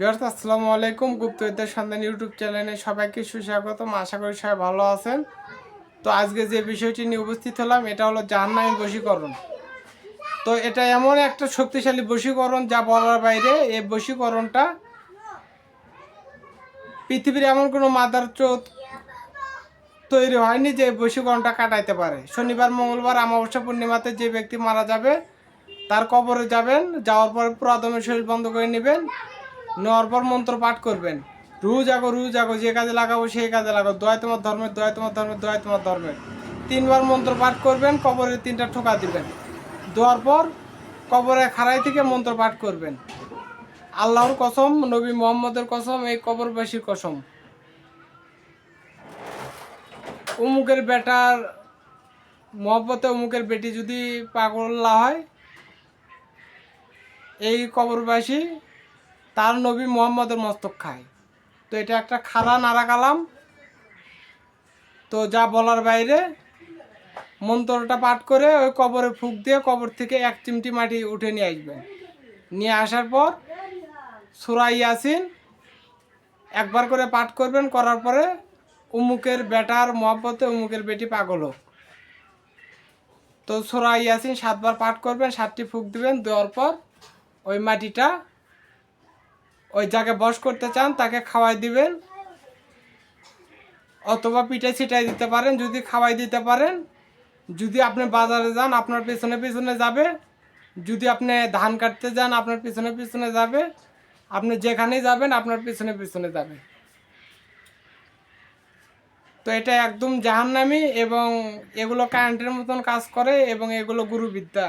বিয়ার্স আসসালামু আলাইকুম। গুপ্তবিদ্যার সন্ধান ইউটিউব চ্যানেলে সবাইকে সুস্বাগতম। আশা করি সবাই ভালো আছেন। তো আজকে যে বিষয়টি নিয়ে উপস্থিত হলাম, এটা হলো জাহান্নামী বশীকরণ। তো এটা এমন একটা শক্তিশালী বশীকরণ যা বলার বাইরে এই বশীকরণটা পৃথিবীর এমন কোনো মাদার চোদ তৈরি হয়নি যে বশীকরণটা কাটাইতে পারে। শনিবার, মঙ্গলবার, অমাবস্যা, পূর্ণিমাতে যে ব্যক্তি মারা যাবে, তার কবরে যাবেন, যাওয়ার পর পুরাদমের শরীর বন্ধ করে নেবেন নেওয়ার পর মন্ত্র পাঠ করবেন। রু জাগো রু জাগো যে কাজে লাগাবো সেই কাজে লাগাবো। দয় তোমার ধর্মের দয় তোমার ধর্মের দয় তোমার ধর্মের তিনবার মন্ত্র পাঠ করবেন, কবরে তিনটা ঠোকা দিবেন। দেওয়ার পর কবরে খাড়াই থেকে মন্ত্র পাঠ করবেন। আল্লাহর কসম, নবী মোহাম্মদের কসম, এই কবরবাসীর কসম। উমুকের বেটার মহব্বতে উমুকের বেটি যদি পাগল্লা হয়, এই কবরবাসী তার নবী মোহাম্মদের মস্তক খায়। তো এটা একটা খারা নারা কালাম। তো যা বলার বাইরে, মন্ত্রটা পাঠ করে ওই কবরে ফুক দিয়ে কবর থেকে এক চিমটি মাটি উঠে নিয়ে আসবেন নিয়ে আসার পর সুরাই ইয়াসিন একবার করে পাঠ করবেন, করার পরে উমুকের বেটার মহব্বতে উমুকের বেটি পাগল হোক। তো সুরা ইয়াসিন সাতবার পাঠ করবেন, সাতটি ফুক দিবেন, দেওয়ার পর ওই মাটিটা ওই যাকে বস করতে চান, তাকে খাওয়াই দিবেন। অথবা পিঠে ছিটাই দিতে পারেন, যদি খাওয়াই দিতে পারেন। যদি আপনি বাজারে যান, আপনার পিছনে পিছনে যাবে। যদি আপনি ধান কাটতে যান, আপনার পিছনে পিছনে যাবে। আপনি যেখানেই যাবেন, আপনার পিছনে পিছনে যাবে। তো এটা একদম জাহান্নামি এবং এগুলো কারেন্টের মতন কাজ করে এবং এগুলো গুরুবিদ্যা।